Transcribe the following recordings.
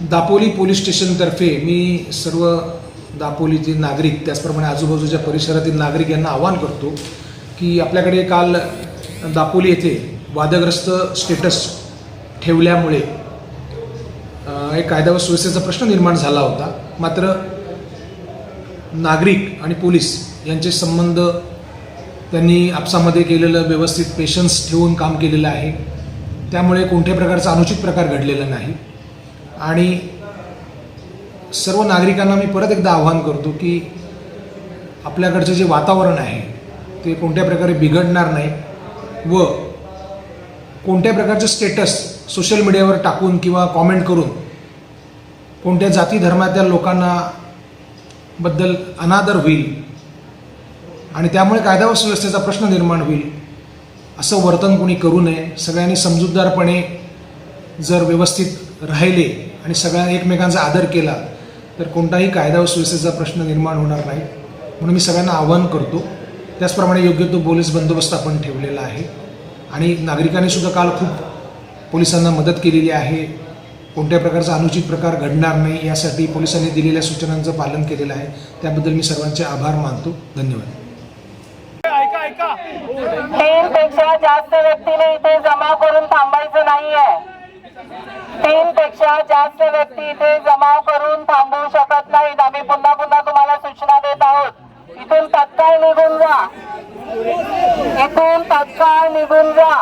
Dapoli police स्टेशनतर्फे मी सर्व दापोलीचे नागरिक त्याचप्रमाणे आजूबाजूच्या परिसरातील नागरिक यांना आवाहन करतो की आपल्याकडे काल दापोली येथे वादग्रस्त स्टेटस ठेवल्यामुळे एक कायदा व सुव्यवस्थेचा प्रश्न निर्माण झाला होता. मात्र नागरिक आणि पोलीस यांचे संबंध त्यांनी आपसामध्ये केलेलं व्यवस्थित पेशन्स ठेवून काम केलेलं आहे. त्यामुळे कोणत्याही प्रकारचा अनुचित प्रकार घडलेला नाही. आणि सर्व नागरिकांना मी परत एकदा आवाहन करतो की आपल्याकडचं जे वातावरण आहे ते कोणत्या प्रकारे बिघडणार नाही व कोणत्या प्रकारचं स्टेटस सोशल मीडियावर टाकून किंवा कॉमेंट करून कोणत्या जाती धर्मातल्या लोकांना बद्दल अनादर होईल आणि त्यामुळे कायदा व सुव्यवस्थेचा प्रश्न निर्माण होईल असं वर्तन कोणी करू नये सगळ्यांनी समजूतदारपणे जर व्यवस्थित राहिले आणि सगळ्या एकमेकांचा आदर केला तर कोणताही कायदा व सुव्यवस्थेचा प्रश्न निर्माण होणार नाही. म्हणून मी सगळ्यांना आवाहन करतो त्याचप्रमाणे योग्य तो पोलीस बंदोबस्त आपण ठेवलेला आहे. आणि नागरिकांनी सुद्धा काल खूप पोलिसांना मदत केलेली आहे. कोणत्या प्रकारचा अनुचित प्रकार घडणार नाही यासाठी पोलिसांनी दिलेल्या सूचनांचं पालन केलेलं आहे. त्याबद्दल मी सर्वांचे आभार मानतो. धन्यवाद. तीन पेक्षा जास्त व्यक्तीने इथे जमा करून थांबायचं नाहीये. तीन पेक्षा जास्त व्यक्ती इथे जमाव करून थांबवू शकत नाहीत. आम्ही पुन्हा पुन्हा तुम्हाला सूचना देत आहोत. इथून तत्काळ निघून जा. इथून तत्काळ निघून जा.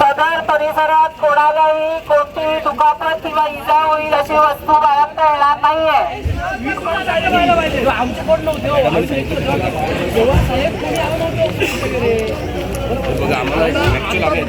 सदर परिसरात कोणालाही कोणतीही दुखापत किंवा इजा होईल अशी वस्तू बाळगता येणार नाहीये. बघा आम्हाला ॲक्च्युअल म्हणून